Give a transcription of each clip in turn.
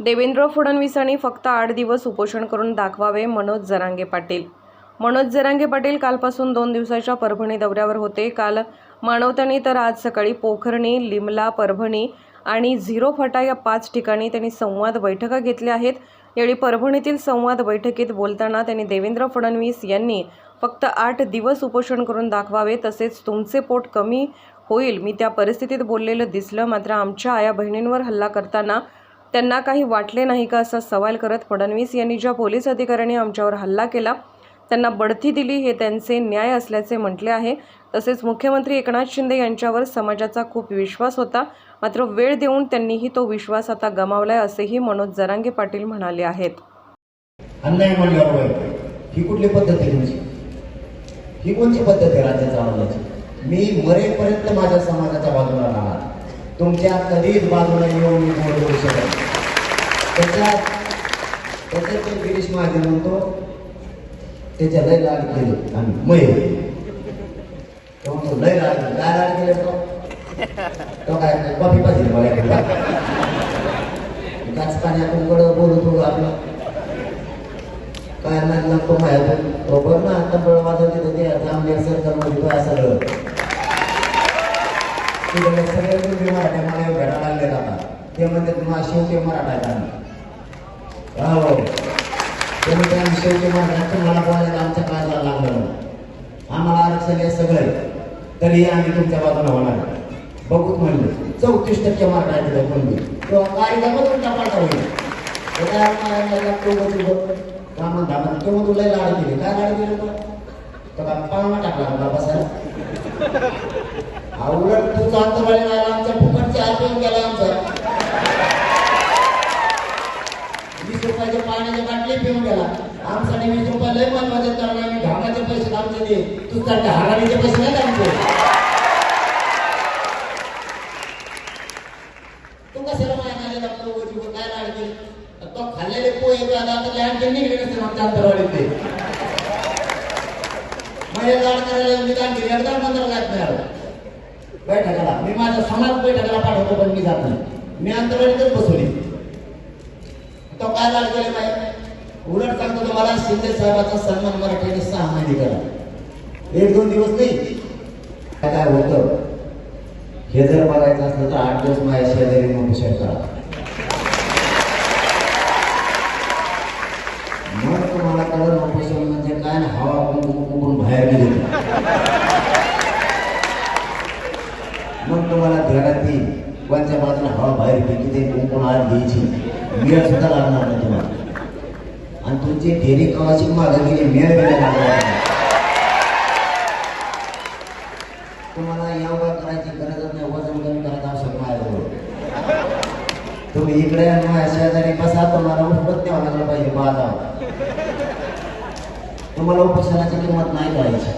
देवेंद्र फडणवीसांनी फक्त आठ दिवस उपोषण करून दाखवावे मनोज जरांगे पाटील. मनोज जरांगे पाटील कालपासून दोन दिवसाच्या परभणी दौऱ्यावर होते. काल मानवतानी तर आज सकाळी पोखरणी लिमला परभणी आणि झिरो फटा या पाच ठिकाणी त्यांनी संवाद बैठका घेतल्या आहेत. यावेळी परभणीतील संवाद बैठकीत बोलताना त्यांनी देवेंद्र फडणवीस यांनी फक्त आठ दिवस उपोषण करून दाखवावे तसेच तुमचे पोट कमी होईल मी त्या परिस्थितीत बोललेलं दिसलं. मात्र आमच्या आया बहिणींवर हल्ला करताना त्यांना काही वाटले नाही का असा सवाल करत फडणवीस यांनी ज्या पोलीस अधिकाऱ्यांनी आमच्यावर हल्ला केला त्यांना बढती दिली हे त्यांचे न्याय असल्याचे म्हटले आहे. तसेच मुख्यमंत्री एकनाथ शिंदे यांच्यावर समाजाचा खूप विश्वास होता. मात्र वेळ देऊन त्यांनीही तो विश्वास आता गमावलाय असेही मनोज जरांगे पाटील म्हणाले आहेत. अन्याय म्हणल्यावर ही कुठली पद्धत आहे तुमची? ही कोणती पद्धत आहे राज्य चालवण्याची मी मरेपर्यंत माझ्या समाजाच्या बाजूला राहणार तुमच्या कधीच बाजूला येऊन मी बोलू करू शकत त्याच्यात त्याच्यात ते गिरीश महाजन म्हणतो त्याच्या लय लाड केले आणि मय तो म्हणतो लय लाड काय लाड केले तो? तो काय कॉफी पाहिजे मला त्याच पाणी आपण कडं बोलू थोडं आपलं. काय नाही नको माहिती बरोबर ना आता बळ वाजवते तर ते जामनेर सरकारमध्ये तो असं घडलं. तिकडे सगळे तुम्ही मराठ्या मला भेटायला लागले आता ते म्हणते तुम्हाला शेवटी मराठा आहे हो ते म्हणते आम्ही शेवटी मराठा तुम्हाला बोलायला आमच्या काळजाला लागलं आम्हाला आरक्षण आहे सगळं. तरी आम्ही तुमच्या बाजूला होणार बघूत म्हणले चौतीस टक्के मराठा आहे तिथं कोणी किंवा कायदा बदलून पाठा होईल तो काय मारायला तो बदलून तुला लाड केली. काय लाड केले तो पाळणा टाकला मला बसायला. हा उलट तुझा अंतराळी राहिला आमच्या फुकटच्या हात येऊन गेला आमचा. वीस रुपयाच्या पाण्याच्या बाटली पिऊन गेला. आमसाठी वीस रुपये लय पण मदत करणार आम्ही. घामाचे पैसे आमचे दे. तू चालते हाराचे पैसे नाही आमचे. तू कशाला मागायला लागतो ओझी काय लागते तो खाल्लेले पोहे आता लहान त्यांनी निघले नसते आमच्या अंतरवाडीत ते. माझ्या लाड करायला मी काय एकदा मंत्र जात नाही बैठकाला. मी माझ्या समाज बैठकाला पाठवतो पण मी जात नाही. मी अंतरवाडीतच बसवली. तो काय लाड केले माहिती उलट सांगतो तुम्हाला शिंदे साहेबाचा सन्मान मराठीने सहा महिने करा एक दोन दिवस नाही. काय काय होतं? हे जर बघायचं असलं तर आठ दिवस माझ्या शेजारी मोठे करा. मग तुम्हाला कळलं म्हणजे काय? ना हवा कुंकून बाहेर गेली. मग तुम्हाला ध्यानात येईल कोणत्या बाजूला हवा बाहेर गेली ते कुंकून आत घ्यायची मिळ सुद्धा लागणार नाही तुम्हाला आणि तुमची फेरी कवाची मागं गेली मिळ गेला लागणार तुम्हाला योगा करायची गरजच नाही वजन कमी करायचं आवश्यक माझ्याजवळ तुम्ही इकडे माझ्या शेजारी बसा तुम्हाला उपत द्यावं लागलं पाहिजे बाजावर तुम्हाला उपसनाची किंमत नाही करायची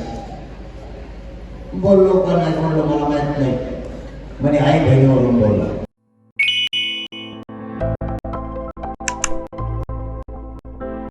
बोललो का नाही बोललो मला माहीत नाही menyaingi orang bola.